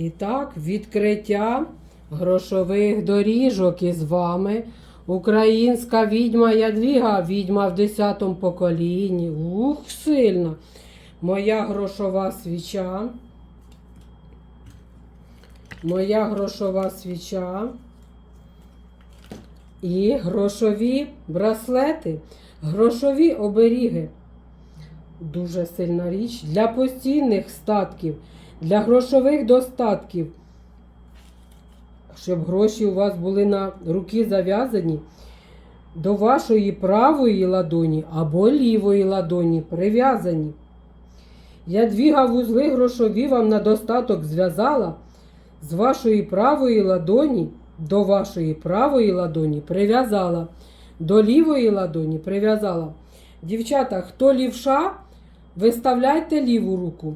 І так, відкриття грошових доріжок із вами. Українська відьма Ядвіга, відьма в 10 поколінні. Ух, сильна. Моя грошова свіча. Моя грошова свіча. І грошові браслети, грошові оберіги. Дуже сильна річ для постійних статків, для грошових достатків. Щоб гроші у вас були на руки зав'язані до вашої правої ладоні або лівої ладоні прив'язані. Я двіга вузли грошові вам на достаток зв'язала з вашої правої ладоні до вашої правої ладоні прив'язала, до лівої ладоні прив'язала. Дівчата, хто лівша, виставляйте ліву руку.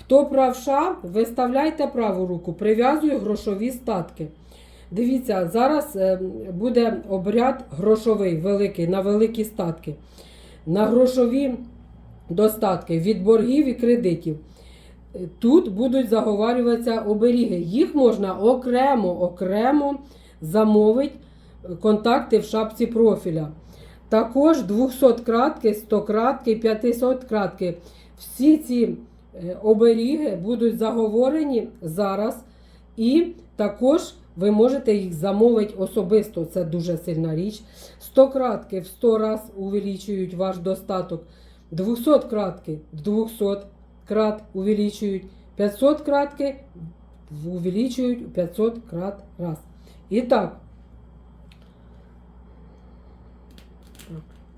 Хто правша, виставляйте праву руку, прив'язую грошові статки. Дивіться, зараз е, буде обряд грошовий, великий, на великі статки. На грошові достатки від боргів і кредитів. Тут будуть заговарюватися оберіги. Їх можна окремо, окремо замовити е, контакти в шапці профіля. Також 200 кратки, 100 кратки, 500 кратки. Всі ці оберіги будуть заговорені зараз. І також ви можете їх замовити особисто. Це дуже сильна річ. 100 кратки в 100 раз увеличують ваш достаток. 200 кратки в 200 крат увеличують. 500 кратки увеличують 500 крат раз. І. Так,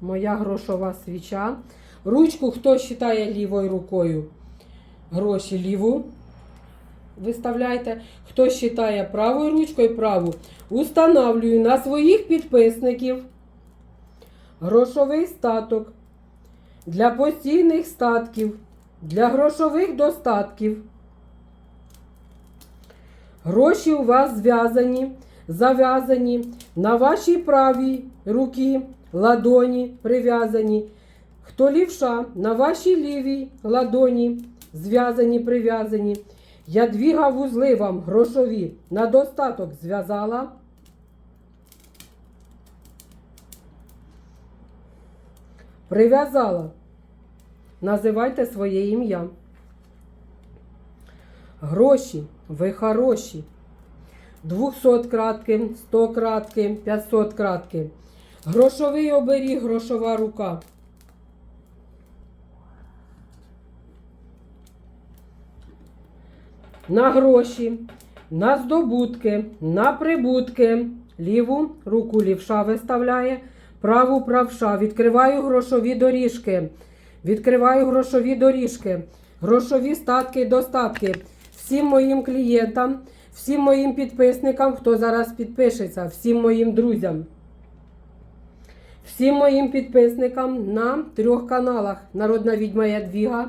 Моя грошова свіча. Ручку хто вважає лівою рукою? Гроші ліву виставляйте. Хто вважає правою ручкою праву, установлюю на своїх підписників грошовий статок для постійних статків, для грошових достатків. Гроші у вас зв'язані, зав'язані на вашій правій руці, ладоні прив'язані. Хто лівша, на вашій лівій ладоні зв'язані, прив'язані. Я двіга вузли вам грошові на достаток зв'язала. Прив'язала. Називайте своє ім'я. Гроші, ви хороші. 200 кратки, 100 кратки, 500 кратки. Грошовий оберіг, грошова рука. На гроші, на здобутки, на прибутки. Ліву руку лівша виставляє, праву правша. Відкриваю грошові доріжки. Відкриваю грошові доріжки, грошові статки і достатки. Всім моїм клієнтам, всім моїм підписникам, хто зараз підпишеться, всім моїм друзям. Всім моїм підписникам на трьох каналах Народна відьма Ядвіга,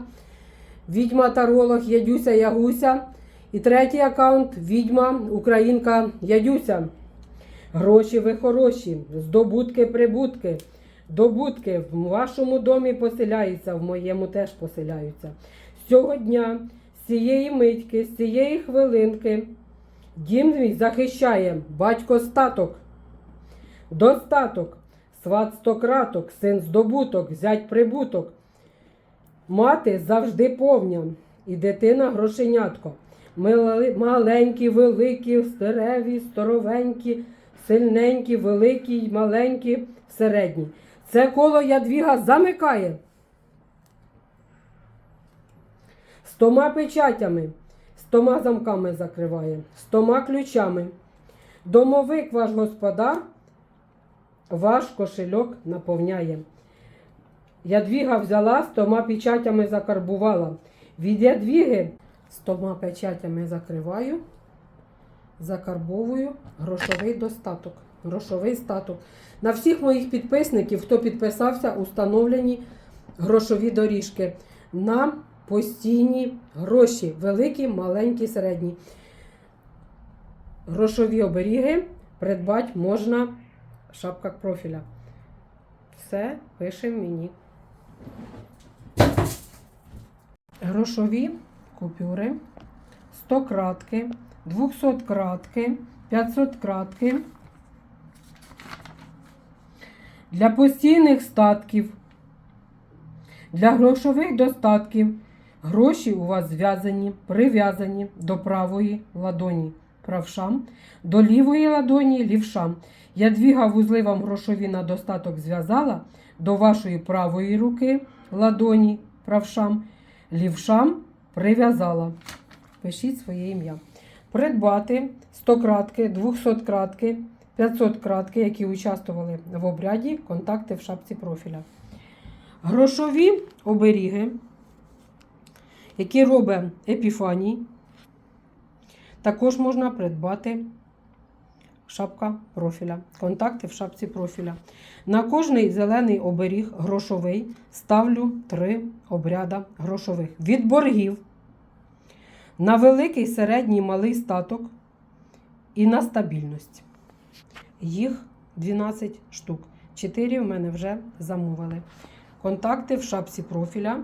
Відьма Таролог Ядюся Ягуся. І третій аккаунт відьма Українка Ядюся. Гроші ви хороші, здобутки, прибутки. Добутки в вашому домі поселяються, в моєму теж поселяються. З цього дня, з цієї митьки, з цієї хвилинки, дім мій захищає батько статок, достаток, сват стократок, син здобуток, зять прибуток. Мати завжди повня, і дитина грошенятко. Маленькі, великі, стереві, здоровенькі, сильненькі, великі, маленькі, середні. Це коло ядвіга замикає. Стома печатями, стома замками закриває, стома ключами. Домовик ваш господар, ваш кошельок наповняє. Ядвіга взяла, стома печатями закарбувала. Від ядвіги стома печатями закриваю, закарбовую грошовий достаток. Грошовий статок. На всіх моїх підписників, хто підписався, установлені грошові доріжки на постійні гроші, великі, маленькі, середні. Грошові оберіги придбати можна в шапках профіля. Все, пишемо мені. Грошові купюри 100 кратки, 200 кратки, 500 кратки. Для постійних статків, для грошових достатків. Гроші у вас зв'язані, прив'язані до правої ладоні. Правшам, до лівої ладоні лівшам. Ядвіга вузли вам грошові на достаток зв'язала. До вашої правої руки ладоні правшам, лівшам прив'язала. Пишіть своє ім'я. Придбати 100 кратки, 200 кратки, 500 кратки, які участвували в обряді, контакти в шапці профіля. Грошові оберіги, які робить Епіфаній, також можна придбати шапка профіля. Контакти в шапці профіля. На кожний зелений оберіг грошовий ставлю три обряда грошових. Від боргів на великий, середній, малий статок і на стабільність. Їх 12 штук. 4 в мене вже замовили. Контакти в шапці профіля.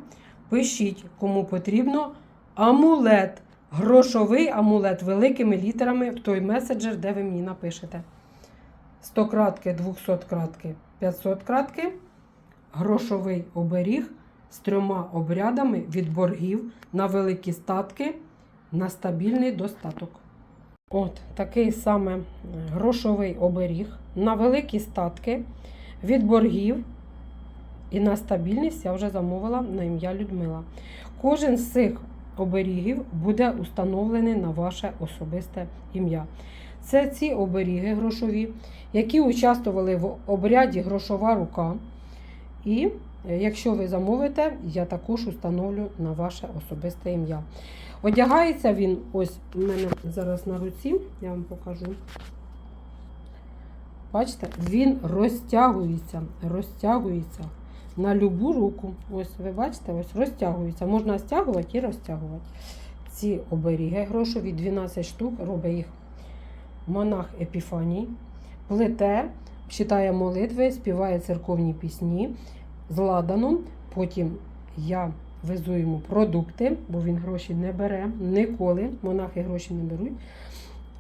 Пишіть, кому потрібно амулет. Грошовий амулет великими літерами в той меседжер, де ви мені напишете. 100 кратки, 200 кратки, 500 кратки. Грошовий оберіг з трьома обрядами від боргів на великі статки на стабільний достаток. От такий саме грошовий оберіг на великі статки від боргів і на стабільність я вже замовила на ім'я Людмила. Кожен з цих оберігів буде установлений на ваше особисте ім'я. Це ці оберіги грошові, які участвували в обряді грошова рука. І е, якщо ви замовите, я також установлю на ваше особисте ім'я. Одягається він, ось у мене зараз на руці, я вам покажу. Бачите, він розтягується, розтягується на любу руку. Ось ви бачите, ось розтягується. Можна стягувати і розтягувати. Ці оберіги грошові 12 штук, робить їх монах Епіфаній, плете, читає молитви, співає церковні пісні з ладаном. Потім я везу йому продукти, бо він гроші не бере ніколи. Монахи гроші не беруть.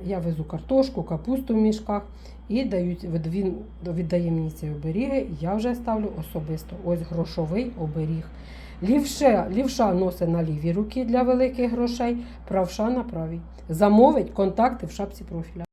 Я везу картошку, капусту в мішках і дають, він віддає мені ці оберіги. Я вже ставлю особисто. Ось грошовий оберіг. Лівша, лівша носить на лівій руці для великих грошей, правша на правій. Замовить контакти в шапці профіля.